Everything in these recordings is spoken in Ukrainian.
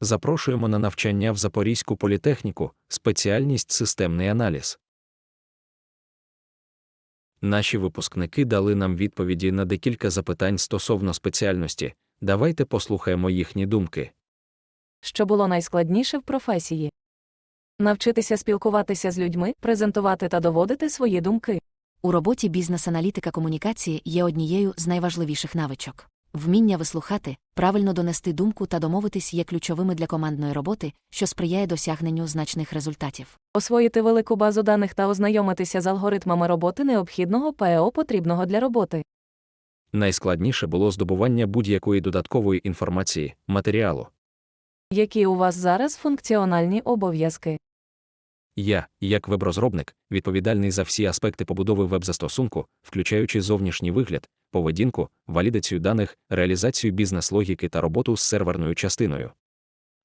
Запрошуємо на навчання в Запорізьку політехніку, спеціальність системний аналіз. Наші випускники дали нам відповіді на декілька запитань стосовно спеціальності. Давайте послухаємо їхні думки. Що було найскладніше в професії? Навчитися спілкуватися з людьми, презентувати та доводити свої думки. У роботі бізнес-аналітика комунікації є однією з найважливіших навичок. Вміння вислухати, правильно донести думку та домовитись є ключовими для командної роботи, що сприяє досягненню значних результатів. Освоїти велику базу даних та ознайомитися з алгоритмами роботи необхідного ПЕО потрібного для роботи. Найскладніше було здобування будь-якої додаткової інформації, матеріалу. Які у вас зараз функціональні обов'язки? Я, як веб-розробник, відповідальний за всі аспекти побудови веб-застосунку, включаючи зовнішній вигляд, поведінку, валідацію даних, реалізацію бізнес-логіки та роботу з серверною частиною.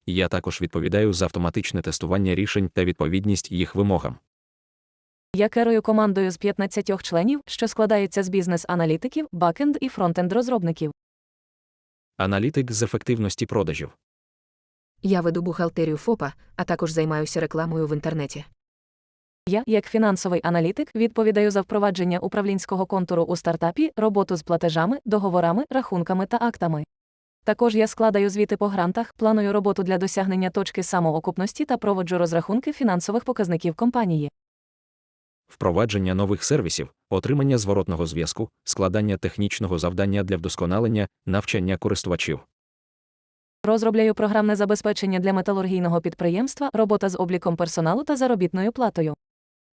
Я також відповідаю за автоматичне тестування рішень та відповідність їх вимогам. Я керую командою з 15 членів, що складається з бізнес-аналітиків, бакенд і фронтенд розробників. Аналітик з ефективності продажів. Я веду бухгалтерію ФОПа, а також займаюся рекламою в інтернеті. Я, як фінансовий аналітик, відповідаю за впровадження управлінського контуру у стартапі, роботу з платежами, договорами, рахунками та актами. Також я складаю звіти по грантах, планую роботу для досягнення точки самоокупності та проводжу розрахунки фінансових показників компанії. впровадження нових сервісів, отримання зворотного зв'язку, складання технічного завдання для вдосконалення, навчання користувачів. Розробляю програмне забезпечення для металургійного підприємства, робота з обліком персоналу та заробітною платою.